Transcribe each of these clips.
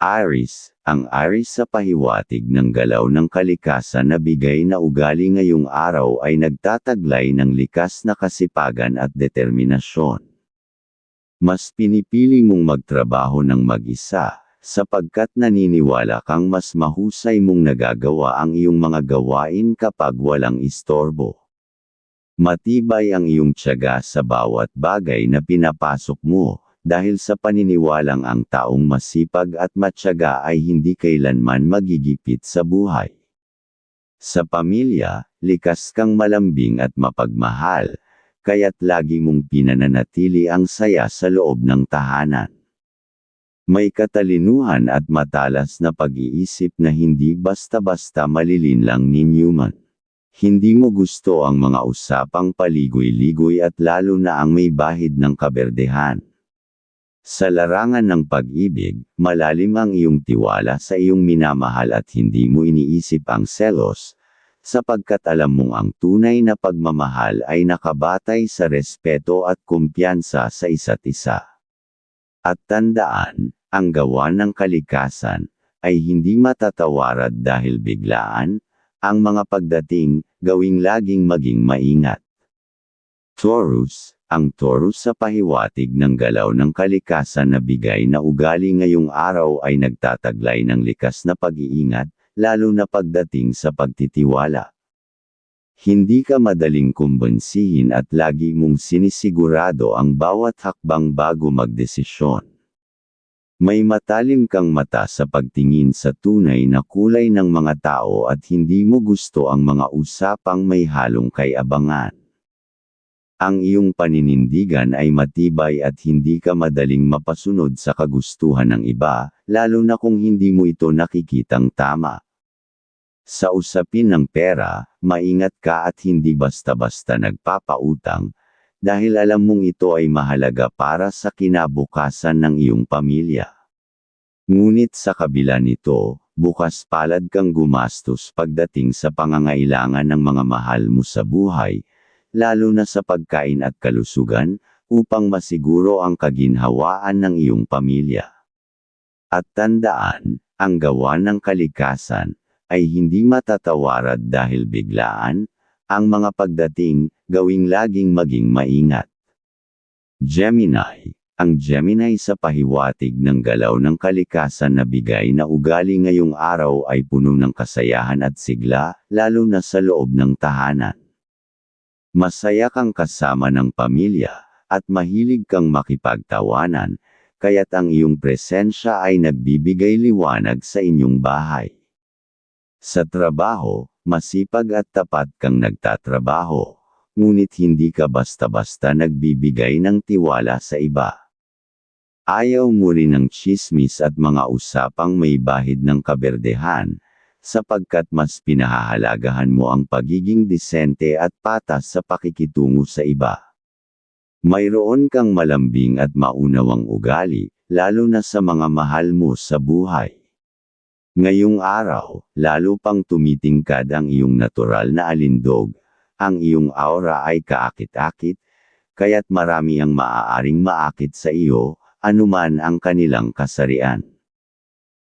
Aris, ang Aris sa pahiwatig ng galaw ng kalikasan na bigay na ugali ngayong araw ay nagtataglay ng likas na kasipagan at determinasyon. Mas pinipili mong magtrabaho ng mag-isa, sapagkat naniniwala kang mas mahusay mong nagagawa ang iyong mga gawain kapag walang istorbo. Matibay ang iyong tiyaga sa bawat bagay na pinapasok mo, dahil sa paniniwalang ang taong masipag at matyaga ay hindi kailanman magigipit sa buhay. Sa pamilya, likas kang malambing at mapagmahal, kaya't lagi mong pinananatili ang saya sa loob ng tahanan. May katalinuhan at matalas na pag-iisip na hindi basta-basta malilinlang ni Newman. Hindi mo gusto ang mga usapang paligoy-ligoy at lalo na ang may bahid ng kaberdehan. Sa larangan ng pag-ibig, malalim ang iyong tiwala sa iyong minamahal at hindi mo iniisip ang selos, sapagkat alam mong ang tunay na pagmamahal ay nakabatay sa respeto at kumpiyansa sa isa't isa. At tandaan, ang gawa ng kalikasan, ay hindi matatawarad dahil biglaan, ang mga pagdating, gawing laging maging maingat. Taurus, ang Taurus sa pahiwatig ng galaw ng kalikasan na bigay na ugali ngayong araw ay nagtataglay ng likas na pag-iingat, lalo na pagdating sa pagtitiwala. Hindi ka madaling kumbensihin at lagi mong sinisigurado ang bawat hakbang bago magdesisyon. May matalim kang mata sa pagtingin sa tunay na kulay ng mga tao at hindi mo gusto ang mga usapang may halong kay abangan. Ang iyong paninindigan ay matibay at hindi ka madaling mapasunod sa kagustuhan ng iba, lalo na kung hindi mo ito nakikitang tama. Sa usapin ng pera, maingat ka at hindi basta-basta nagpapautang, dahil alam mong ito ay mahalaga para sa kinabukasan ng iyong pamilya. Ngunit sa kabila nito, bukas palad kang gumastos pagdating sa pangangailangan ng mga mahal mo sa buhay, lalo na sa pagkain at kalusugan, upang masiguro ang kaginhawaan ng iyong pamilya. At tandaan, ang gawa ng kalikasan, ay hindi matatawarad dahil biglaan, ang mga pagdating, gawing laging maging maingat. Gemini ang Gemini sa pahiwatig ng galaw ng kalikasan na bigay na ugali ngayong araw ay puno ng kasayahan at sigla, lalo na sa loob ng tahanan. Masaya kang kasama ng pamilya, at mahilig kang makipagtawanan, kaya't ang iyong presensya ay nagbibigay liwanag sa inyong bahay. Sa trabaho, masipag at tapat kang nagtatrabaho, ngunit hindi ka basta-basta nagbibigay ng tiwala sa iba. Ayaw mo rin ng chismis at mga usapang may bahid ng kaberdehan, sapagkat mas pinahahalagahan mo ang pagiging disente at patas sa pakikitungo sa iba. Mayroon kang malambing at maunawang ugali, lalo na sa mga mahal mo sa buhay. Ngayong araw, lalo pang tumitingkad ang iyong natural na alindog, ang iyong aura ay kaakit-akit, kaya't marami ang maaaring maakit sa iyo, anuman ang kanilang kasarian.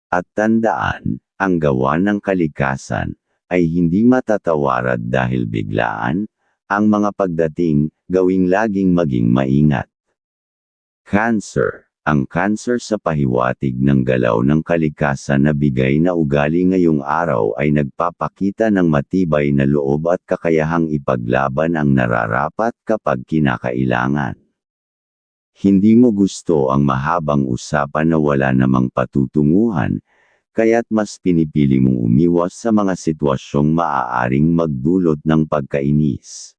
At tandaan, ang gawa ng kalikasan, ay hindi matatawarad dahil biglaan, ang mga pagdating, gawing laging maging maingat. Cancer ang cancer sa pahiwatig ng galaw ng kalikasan na bigay na ugali ngayong araw ay nagpapakita ng matibay na loob at kakayahang ipaglaban ang nararapat kapag kinakailangan. Hindi mo gusto ang mahabang usapan na wala namang patutunguhan, kaya't mas pinipili mong umiwas sa mga sitwasyong maaaring magdulot ng pagkainis.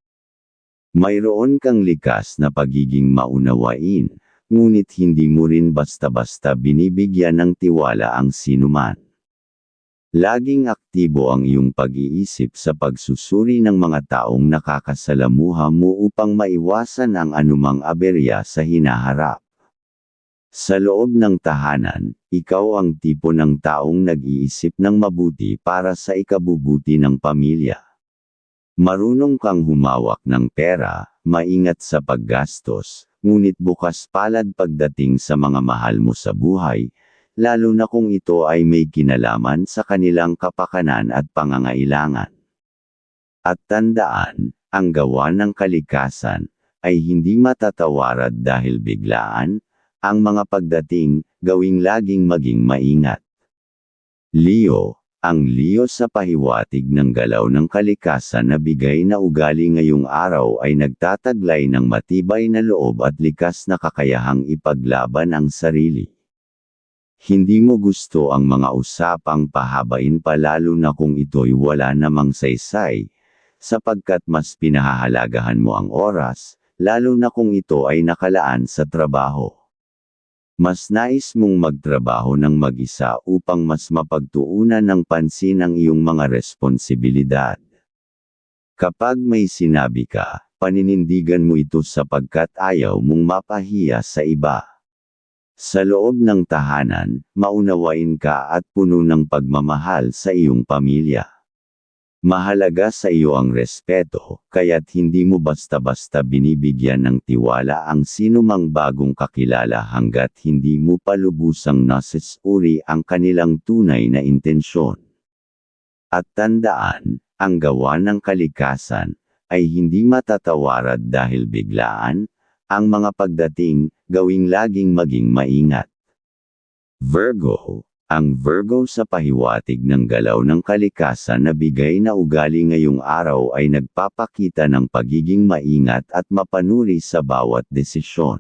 Mayroon kang likas na pagiging maunawain, ngunit hindi mo rin basta-basta binibigyan ng tiwala ang sinuman. Laging aktibo ang iyong pag-iisip sa pagsusuri ng mga taong nakakasalamuha mo upang maiwasan ang anumang aberya sa hinaharap. Sa loob ng tahanan, ikaw ang tipo ng taong nag-iisip ng mabuti para sa ikabubuti ng pamilya. Marunong kang humawak ng pera, maingat sa paggastos, ngunit bukas palad pagdating sa mga mahal mo sa buhay, lalo na kung ito ay may kinalaman sa kanilang kapakanan at pangangailangan. At tandaan, ang gawa ng kalikasan, ay hindi matatawarad dahil biglaan, ang mga pagdating, gawing laging maging maingat. Leo, ang Leo sa pahiwatig ng galaw ng kalikasan na bigay na ugali ngayong araw ay nagtataglay ng matibay na loob at likas na kakayahang ipaglaban ang sarili. Hindi mo gusto ang mga usapang pahabain pa lalo na kung ito'y wala namang saysay, sapagkat mas pinahahalagahan mo ang oras, lalo na kung ito ay nakalaan sa trabaho. Mas nais mong magtrabaho ng mag-isa upang mas mapagtuunan ng pansin ang iyong mga responsibilidad. Kapag may sinabi ka, paninindigan mo ito sapagkat ayaw mong mapahiya sa iba. Sa loob ng tahanan, maunawain ka at puno ng pagmamahal sa iyong pamilya. Mahalaga sa iyo ang respeto, kaya't hindi mo basta-basta binibigyan ng tiwala ang sinumang bagong kakilala hanggat hindi mo palubusang nasisuri ang kanilang tunay na intensyon. At tandaan, ang gawa ng kalikasan, ay hindi matatawarad dahil biglaan, ang mga pagdating, gawing laging maging maingat. Virgo, ang Virgo sa pahiwatig ng galaw ng kalikasan na bigay na ugali ngayong araw ay nagpapakita ng pagiging maingat at mapanuri sa bawat desisyon.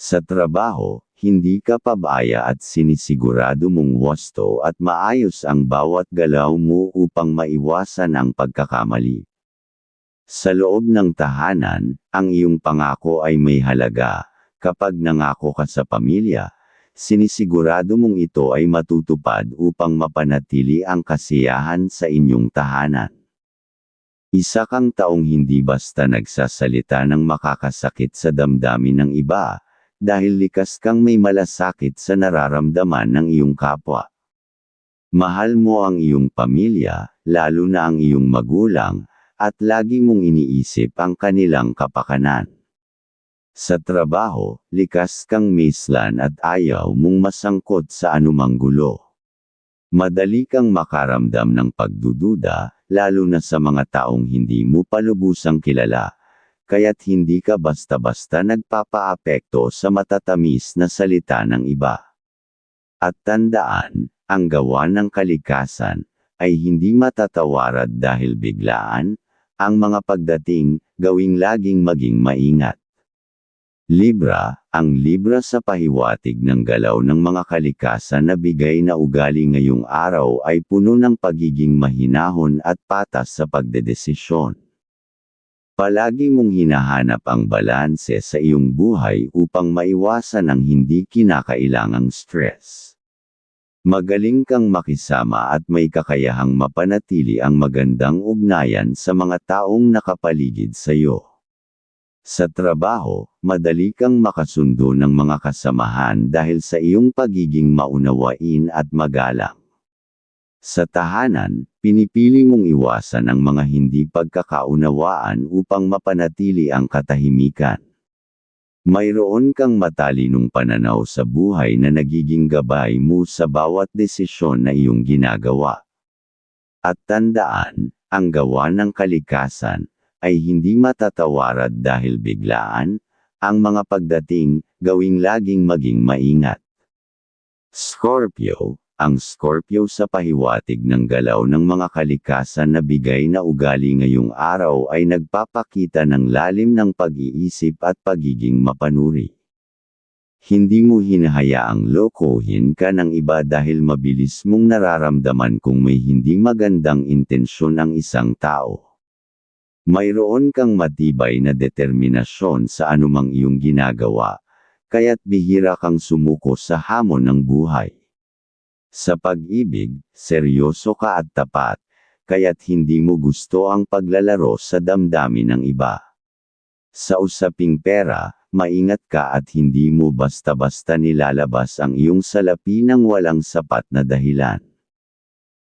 Sa trabaho, hindi ka pabaya at sinisigurado mong wasto at maayos ang bawat galaw mo upang maiwasan ang pagkakamali. Sa loob ng tahanan, ang iyong pangako ay may halaga, kapag nangako ka sa pamilya, sinisigurado mong ito ay matutupad upang mapanatili ang kasiyahan sa inyong tahanan. Isa kang taong hindi basta nagsasalita ng makakasakit sa damdamin ng iba, dahil likas kang may malasakit sa nararamdaman ng iyong kapwa. Mahal mo ang iyong pamilya, lalo na ang iyong magulang, at lagi mong iniisip ang kanilang kapakanan. Sa trabaho, likas kang mislan at ayaw mong masangkot sa anumang gulo. Madali kang makaramdam ng pagdududa, lalo na sa mga taong hindi mo palubusang kilala, kaya't hindi ka basta-basta nagpapaapekto sa matatamis na salita ng iba. At tandaan, ang gawa ng kalikasan, ay hindi matatawarad dahil biglaan, ang mga pagdating, gawing laging maging maingat. Libra, ang Libra sa pahiwatig ng galaw ng mga kalikasan na bigay na ugali ngayong araw ay puno ng pagiging mahinahon at patas sa pagdedesisyon. Palagi mong hinahanap ang balanse sa iyong buhay upang maiwasan ang hindi kinakailangang stress. Magaling kang makisama at may kakayahang mapanatili ang magandang ugnayan sa mga taong nakapaligid sa iyo. Sa trabaho, madali kang makasundo ng mga kasamahan dahil sa iyong pagiging maunawain at magalang. Sa tahanan, pinipili mong iwasan ang mga hindi pagkakaunawaan upang mapanatili ang katahimikan. Mayroon kang matalinong pananaw sa buhay na nagiging gabay mo sa bawat desisyon na iyong ginagawa. At tandaan, ang gawa ng kalikasan, ay hindi matatawarad dahil biglaan, ang mga pagdating, gawing laging maging maingat. Scorpio, ang Scorpio sa pahiwatig ng galaw ng mga kalikasan na bigay na ugali ngayong araw ay nagpapakita ng lalim ng pag-iisip at pagiging mapanuri. Hindi mo hinahayaang lokohin ka ng iba dahil mabilis mong nararamdaman kung may hindi magandang intensyon ang isang tao. Mayroon kang matibay na determinasyon sa anumang iyong ginagawa, kaya't bihira kang sumuko sa hamon ng buhay. Sa pag-ibig, seryoso ka at tapat, kaya't hindi mo gusto ang paglalaro sa damdamin ng iba. Sa usaping pera, maingat ka at hindi mo basta-basta nilalabas ang iyong salapi ng walang sapat na dahilan.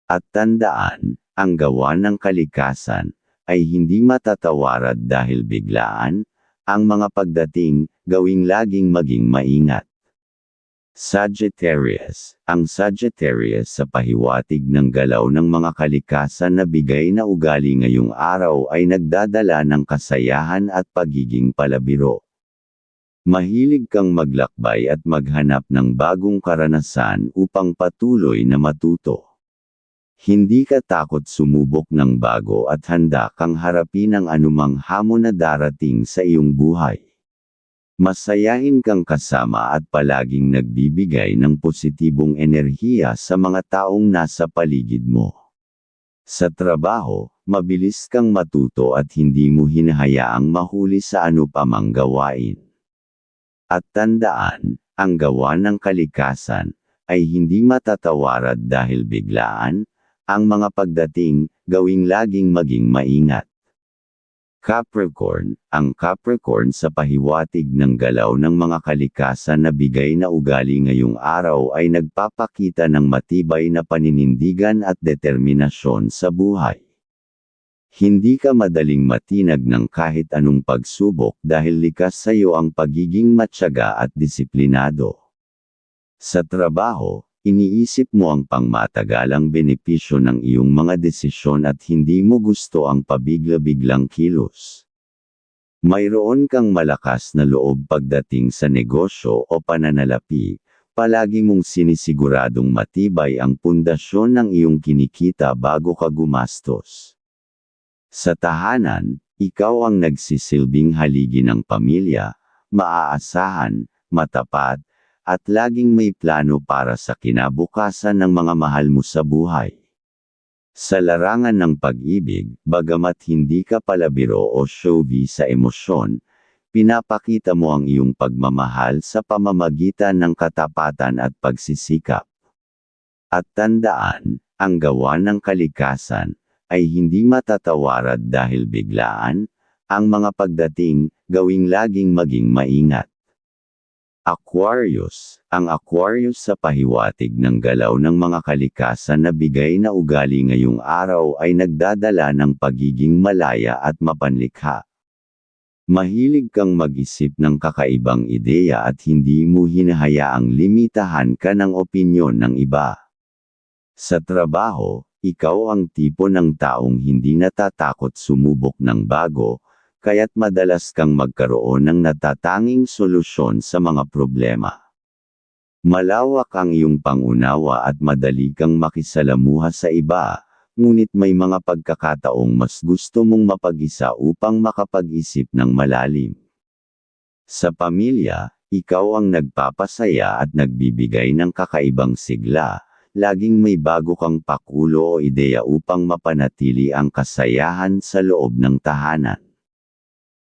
At tandaan, ang gawa ng kalikasan, ay hindi matatawarad dahil biglaan, ang mga pagdating, gawing laging maging maingat. Sagittarius, ang Sagittarius sa pahiwatig ng galaw ng mga kalikasan na bigay na ugali ngayong araw ay nagdadala ng kasayahan at pagiging palabiro. Mahilig kang maglakbay at maghanap ng bagong karanasan upang patuloy na matuto. Hindi ka takot sumubok ng bago at handa kang harapin ang anumang hamon na darating sa iyong buhay. Masayahin kang kasama at palaging nagbibigay ng positibong enerhiya sa mga taong nasa paligid mo. Sa trabaho, mabilis kang matuto at hindi mo hinahayaang mahuli sa ano pa gawain. At tandaan, ang gawa ng kalikasan ay hindi matatawarad dahil biglaan, ang mga pagdating, gawing laging maging maingat. Capricorn, ang Capricorn sa pahiwatig ng galaw ng mga kalikasan na bigay na ugali ngayong araw ay nagpapakita ng matibay na paninindigan at determinasyon sa buhay. Hindi ka madaling matinag ng kahit anong pagsubok dahil likas sa iyo ang pagiging matyaga at disiplinado. Sa trabaho, Iniisip mo ang pangmatagalang benepisyo ng iyong mga desisyon at hindi mo gusto ang pabigla-biglang kilos. Mayroon kang malakas na loob pagdating sa negosyo o pananalapi, palagi mong sinisiguradong matibay ang pundasyon ng iyong kinikita bago ka gumastos. Sa tahanan, ikaw ang nagsisilbing haligi ng pamilya, maaasahan, matapat, at laging may plano para sa kinabukasan ng mga mahal mo sa buhay. Sa larangan ng pag-ibig, bagamat hindi ka palabiro o showy sa emosyon, pinapakita mo ang iyong pagmamahal sa pamamagitan ng katapatan at pagsisikap. At tandaan, ang gawa ng kalikasan, ay hindi matatawarad dahil biglaan, ang mga pagdating, gawing laging maging maingat. Aquarius, ang Aquarius sa pahiwatig ng galaw ng mga kalikasan na bigay na ugali ngayong araw ay nagdadala ng pagiging malaya at mapanlikha. Mahilig kang mag-isip ng kakaibang ideya at hindi mo hinahayaang limitahan ka ng opinyon ng iba. Sa trabaho, ikaw ang tipo ng taong hindi natatakot sumubok ng bago, kaya't madalas kang magkaroon ng natatanging solusyon sa mga problema. Malawak ang iyong pangunawa at madali kang makisalamuha sa iba, ngunit may mga pagkakataong mas gusto mong mapag-isa upang makapag-isip ng malalim. Sa pamilya, ikaw ang nagpapasaya at nagbibigay ng kakaibang sigla, laging may bago kang pakulo o ideya upang mapanatili ang kasayahan sa loob ng tahanan.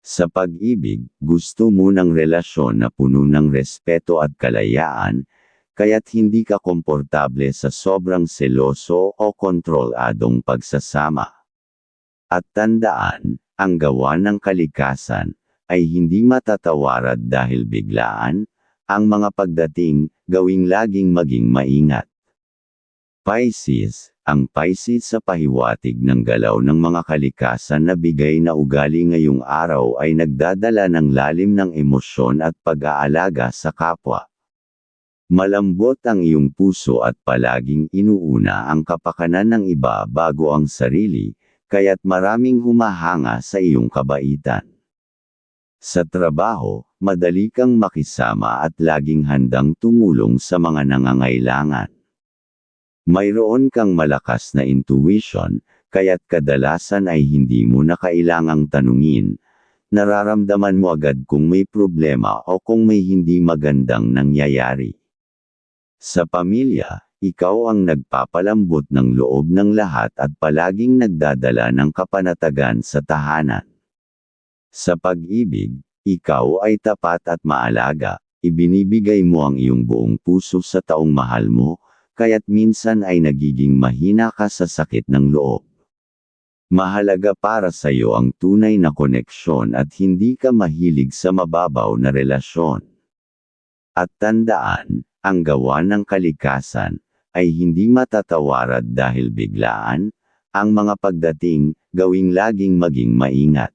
Sa pag-ibig, gusto mo ng relasyon na puno ng respeto at kalayaan, kaya't hindi ka komportable sa sobrang seloso o kontroladong pagsasama. At tandaan, ang gawa ng kalikasan, ay hindi matatawarad dahil biglaan, ang mga pagdating, gawing laging maging maingat. Pisces, ang Pisces sa pahiwatig ng galaw ng mga kalikasan na bigay na ugali ngayong araw ay nagdadala ng lalim ng emosyon at pag-aalaga sa kapwa. Malambot ang iyong puso at palaging inuuna ang kapakanan ng iba bago ang sarili, kaya't maraming humahanga sa iyong kabaitan. Sa trabaho, madali kang makisama at laging handang tumulong sa mga nangangailangan. Mayroon kang malakas na intuition, kaya't kadalasan ay hindi mo na kailangang tanungin. Nararamdaman mo agad kung may problema o kung may hindi magandang nangyayari. Sa pamilya, ikaw ang nagpapalambot ng loob ng lahat at palaging nagdadala ng kapanatagan sa tahanan. Sa pag-ibig, ikaw ay tapat at maalaga, ibinibigay mo ang iyong buong puso sa taong mahal mo, kaya't minsan ay nagiging mahina ka sa sakit ng loob. Mahalaga para sa iyo ang tunay na koneksyon at hindi ka mahilig sa mababaw na relasyon. At tandaan, ang gawa ng kalikasan, ay hindi matatawarad dahil biglaan, ang mga pagdating, gawing laging maging maingat.